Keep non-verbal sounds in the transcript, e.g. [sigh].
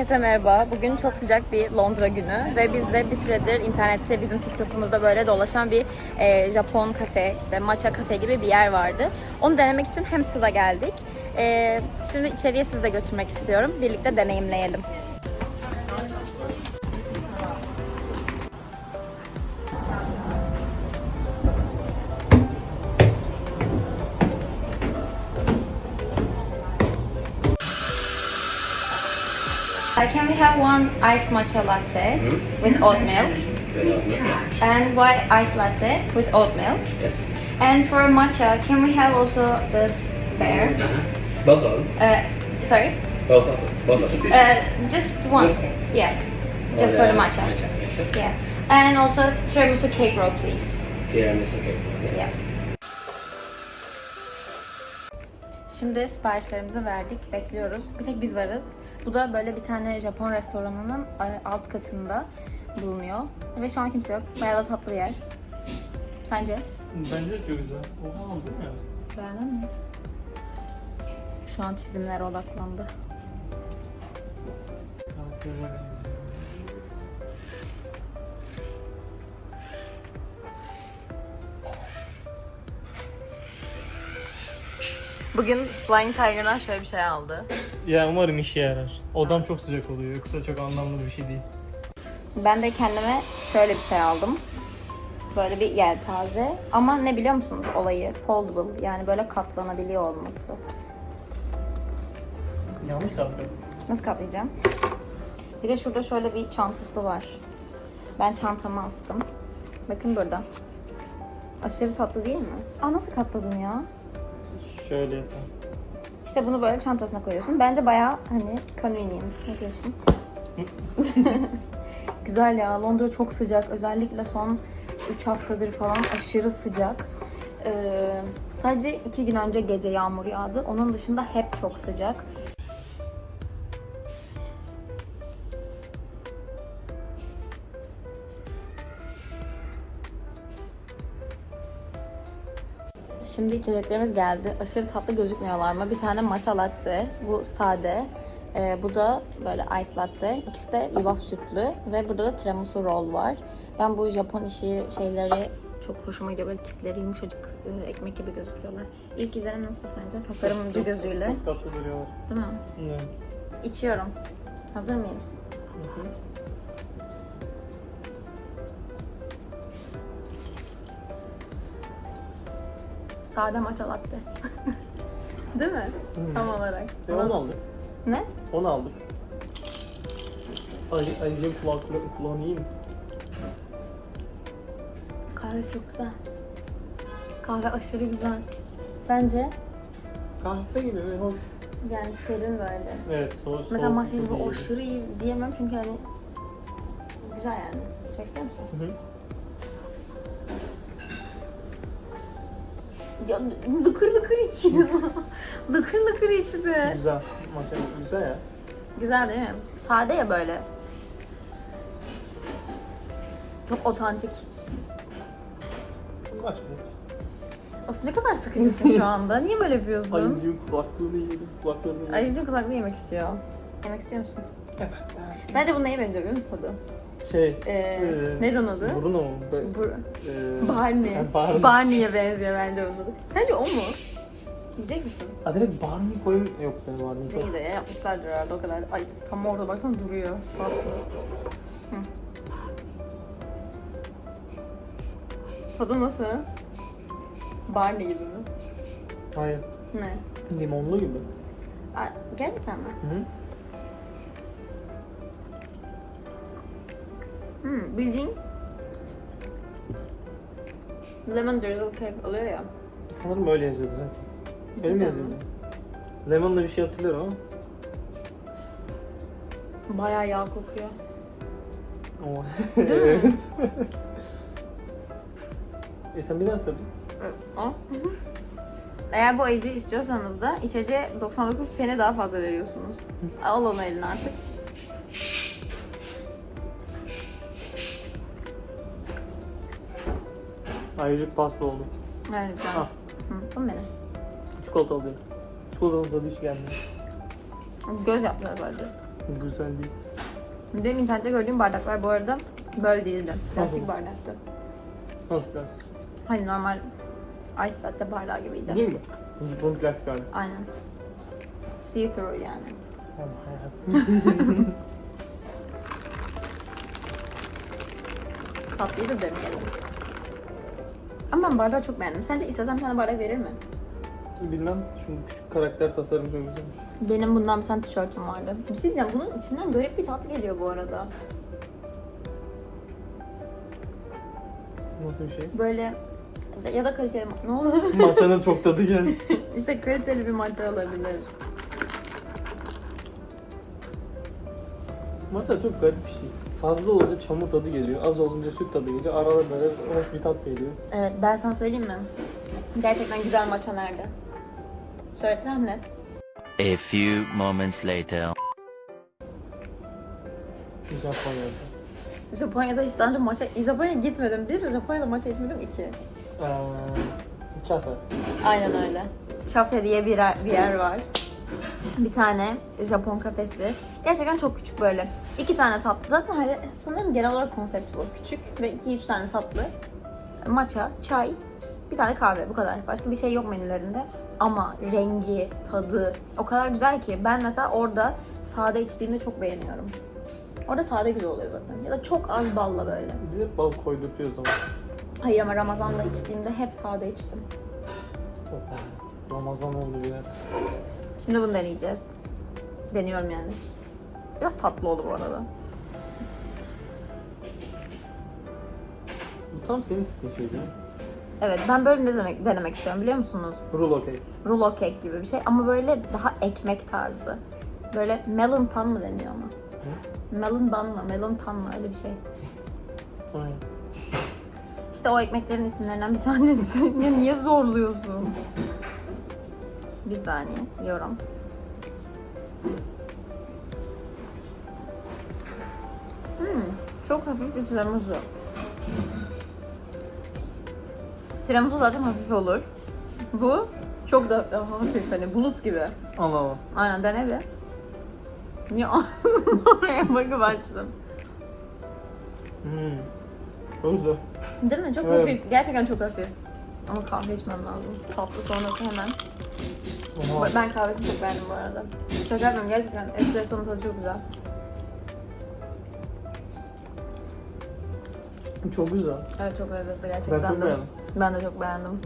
Herkese merhaba. Bugün çok sıcak bir Londra günü ve biz de bir süredir internette bizim TikTok'umuzda böyle dolaşan bir e, Japon kafe, işte matcha kafe gibi bir yer vardı. Onu denemek için Hamster'a geldik. E, şimdi içeriye sizi de götürmek istiyorum. Birlikte deneyimleyelim. Uh, can we have one iced matcha latte with oat milk and white iced latte with oat milk? Yes. And for matcha, can we have also this bear? Uh-huh. Both of them. Uh, sorry, Both of them. Both of them. uh, just one. Just. Yeah, just for the matcha. matcha. Yeah, and also tiramisu cake roll, please. Tiramisu cake. Roll. Yeah. Şimdi siparişlerimizi verdik, bekliyoruz. Bir tek biz varız. Bu da böyle bir tane Japon restoranının e, alt katında bulunuyor. Ve şu an kimse yok. Bayağı da tatlı yer. Sence? Bence de çok güzel. Oha aldın ya. Beğendin mi? Şu an çizimlere odaklandı. Bugün Flying Tiger'dan şöyle bir şey aldı. Ya umarım işe yarar. Odam çok sıcak oluyor. Yoksa çok anlamlı bir şey değil. Ben de kendime şöyle bir şey aldım. Böyle bir yelpaze. Ama ne biliyor musunuz olayı? Foldable. Yani böyle katlanabiliyor olması. Yanlış kalktım. Nasıl katlayacağım? Bir de şurada şöyle bir çantası var. Ben çantama astım. Bakın burada. Aşırı tatlı değil mi? Aa nasıl katladın ya? Şöyle yapalım. İşte bunu böyle çantasına koyuyorsun. Bence bayağı hani convenient. Ne diyorsun? [laughs] Güzel ya. Londra çok sıcak. Özellikle son 3 haftadır falan aşırı sıcak. Ee, sadece 2 gün önce gece yağmur yağdı. Onun dışında hep çok sıcak. Şimdi içeceklerimiz geldi. Aşırı tatlı gözükmüyorlar mı? Bir tane matcha latte. Bu sade. Ee, bu da böyle ice latte. İkisi de yulaf sütlü. Ve burada da tiramisu roll var. Ben bu Japon işi şeyleri çok hoşuma gidiyor. Böyle tipleri yumuşacık e, ekmek gibi gözüküyorlar. İlk izlenim nasıl sence? Tasarımcı Çok- gözüyle. Çok tatlı duruyorlar. Değil mi? Evet. İçiyorum. Hazır mıyız? Hı hı. Sade matcha latte. [laughs] Değil mi? Tam olarak. E onu aldık. Ne? Onu aldık. Ay, Ayıcım kulaklığı, kulağını yiyeyim. Kahve çok güzel. Kahve aşırı güzel. Sence? Kahve gibi ve hoş. Yani serin böyle. Evet soğuk Mesela soğuk matcha gibi çok iyi. aşırı iyi diyemem çünkü hani güzel yani. İçmek ister misin? Hı hı. Ya lıkır lıkır içiyor. [laughs] lıkır lıkır içti. Güzel. Maça güzel ya. Güzel değil mi? Sade ya böyle. Çok otantik. Maç mı? Of ne kadar sıkıcısın şu anda. Niye böyle yapıyorsun? Ayıcım kulaklığını yedim. Kulaklarını yedim. Ayıcı kulaklı yemek istiyor. Yemek istiyor musun? Evet. Bence bu neye benziyor biliyor musun tadı? Şey. Ee, e, neydi onun adı? Bruno mu? Be- Bu, e, Barney. Barney. Barney'e benziyor bence onun adı. Sence o mu? Yiyecek misin? Ha direkt Barney koyun yok be Barney. İyi de ya yapmışlardır herhalde o kadar. Ay tam orada baksana duruyor. Tatlı. Hı. Tadı nasıl? Barney gibi mi? Hayır. Ne? Limonlu gibi. Aa, gerçekten mi? Hı Hmm, bildiğin lemon drizzle cake oluyor ya. Sanırım öyle yazıyordu zaten. Benim Cidden yazıyordu. mi? Lemon'la bir şey hatırlıyorum ama. Bayağı yağ kokuyor. Ama Değil [laughs] mi? evet. e sen bir daha söyle. O. Eğer bu ayıcı istiyorsanız da içeceğe 99 peni daha fazla veriyorsunuz. Al onu eline artık. Ayıcık pasta oldu. Evet, güzel. Ah. Hı, bu benim. Çikolata alıyorum. Çikolatanın tadı hiç gelmiyor. Göz yaptılar bence. Güzel değil. Benim internette gördüğüm bardaklar bu arada böyle değildi. Plastik Nasıl? bardaktı. Nasıl ders? Hani normal ice latte bardağı gibiydi. Değil mi? Bunun klasik hali. Aynen. See through yani. Tatlıyı da deneyelim. Ama ben bardağı çok beğendim. Sence istesem sana bardak verir mi? Bilmem. Şunun küçük karakter tasarımı çok güzelmiş. Benim bundan bir tane tişörtüm vardı. Bir şey diyeceğim. Bunun içinden garip bir tat geliyor bu arada. Nasıl bir şey? Böyle ya da kaliteli ne olur? [laughs] Maçanın çok tadı geldi. [laughs] işte kaliteli bir matcha olabilir. Maça çok garip bir şey. Fazla olunca çamur tadı geliyor, az olunca süt tadı geliyor, arada böyle hoş bir tat geliyor. Evet ben sana söyleyeyim mi? Gerçekten güzel matcha nerede? Söyle tahmin et. A few moments later. Japonya'da. Japonya'da hiç daha önce matcha... Japonya'ya gitmedim. Bir, Japonya'da matcha içmedim. iki. Eee... Çafer. Aynen öyle. Chafe diye bir bir yer var. Bir tane Japon kafesi. Gerçekten çok küçük böyle. İki tane tatlı. Zaten hani sanırım genel olarak konsept bu. Küçük ve iki üç tane tatlı. Matcha, çay, bir tane kahve bu kadar. Başka bir şey yok menülerinde. Ama rengi, tadı o kadar güzel ki ben mesela orada sade içtiğimde çok beğeniyorum. Orada sade güzel oluyor zaten. Ya da çok az balla böyle. Biz hep bal koydurtuyoruz ama. Hayır ama Ramazan'da içtiğimde hep sade içtim. Ramazan oldu bir. Şimdi bunu deneyeceğiz. Deniyorum yani. Biraz tatlı oldu bu arada. Bu tam senin stilin şey değil mi? Evet ben böyle ne demek, denemek istiyorum biliyor musunuz? Rulo cake. Rulo cake gibi bir şey ama böyle daha ekmek tarzı. Böyle melon pan mı deniyor ona? Melon bun mı? Melon pan mı? Öyle bir şey. Aynen. İşte o ekmeklerin isimlerinden bir tanesi. [laughs] ya niye zorluyorsun? Bir saniye. Yiyorum. Hmm, çok hafif bir tiramisu. Tiramisu zaten hafif olur. Bu çok da hafif hani bulut gibi. Allah Allah. Aynen dene bir. Niye ağzını [laughs] oraya bakıp açtın? Hmm. Çok güzel. Değil mi? Çok Evet. hafif. Gerçekten çok hafif. Ama kahve içmem lazım. Tatlı sonrası hemen. Oha. Ben kahvesini çok beğendim bu arada. Şaka yapmıyorum gerçekten. Espresso'nun tadı çok güzel. Çok güzel. Evet çok lezzetli gerçekten. Ben çok beğendim. Ben de çok beğendim.